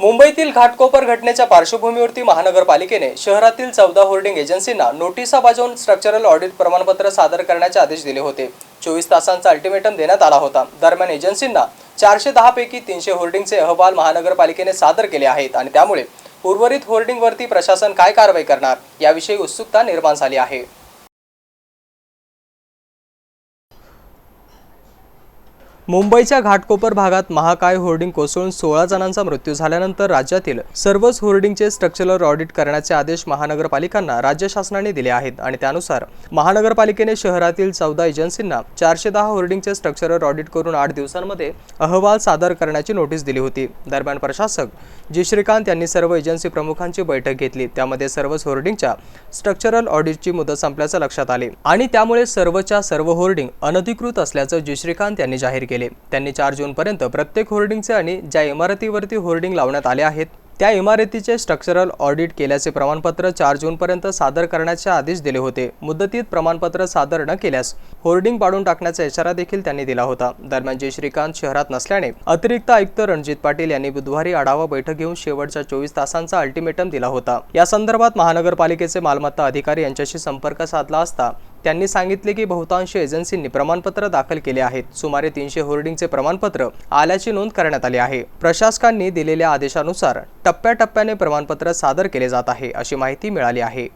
मुंबईतील घाटकोपर घटनेच्या पार्श्वभूमीवरती महानगरपालिकेने शहरातील चौदा होर्डिंग एजन्सींना नोटिसा बजावून स्ट्रक्चरल ऑडिट प्रमाणपत्र सादर करण्याचे आदेश दिले होते. चोवीस तासांचा अल्टिमेटम देण्यात आला होता. दरम्यान एजन्सींना चारशे दहा पैकी तीनशे होर्डिंगचे अहवाल महानगरपालिकेने सादर केले आहेत आणि त्यामुळे उर्वरित होर्डिंगवरती प्रशासन काय कारवाई करणार याविषयी उत्सुकता निर्माण झाली आहे. मुंबईच्या घाटकोपर भागात महाकाय होर्डिंग कोसळून सोळा जणांचा मृत्यू झाल्यानंतर राज्यातील सर्वच होर्डिंगचे स्ट्रक्चरल ऑडिट करण्याचे आदेश महानगरपालिकांना राज्य शासनाने दिले आहेत आणि त्यानुसार महानगरपालिकेने शहरातील चौदा एजन्सींना चारशे दहा होर्डिंगचे स्ट्रक्चरल ऑडिट करून आठ दिवसांमध्ये अहवाल सादर करण्याची नोटीस दिली होती. दरम्यान प्रशासक जी. श्रीकांत यांनी सर्व एजन्सी प्रमुखांची बैठक घेतली. त्यामध्ये सर्वच होर्डिंगच्या स्ट्रक्चरल ऑडिटची मुदत संपल्याचं लक्षात आले आणि त्यामुळे सर्वच्या सर्व होर्डिंग अनधिकृत असल्याचं जी. श्रीकांत यांनी जाहीर केले. त्यांनी चार जूनपर्यंत प्रत्येक होर्डिंगचे आणि ज्या इमारतीवरती होर्डिंग लावण्यात आले आहेत त्या इमारतीचे स्ट्रक्चरल ऑडिट केल्याचे प्रमाणपत्र चार जूनपर्यंत सादर करण्याचे आदेश दिले होते. मुदतीत प्रमाणपत्र सादर न केल्यास होर्डिंग पाडून टाकण्याचा इशारा देखील त्यांनी दिला होता. दरम्यान जे श्रीकांत शहरात नसल्याने अतिरिक्त आयुक्त रणजित पाटील यांनी बुधवारी आढावा बैठक घेऊन शेवटच्या चोवीस तासांचा अल्टिमेटम दिला होता. या संदर्भात महानगरपालिकेचे मालमत्ता अधिकारी यांच्याशी संपर्क साधला असता त्यांनी सांगितले की बहुतांश एजन्सींनी प्रमाणपत्र दाखल केले आहेत. सुमारे तीनशे होर्डिंगचे प्रमाणपत्र आल्याची नोंद करण्यात आली आहे. प्रशासकांनी दिलेल्या आदेशानुसार टप्प्याटप्प्याने प्रमाणपत्र सादर केले जात आहे अशी माहिती मिळाली आहे.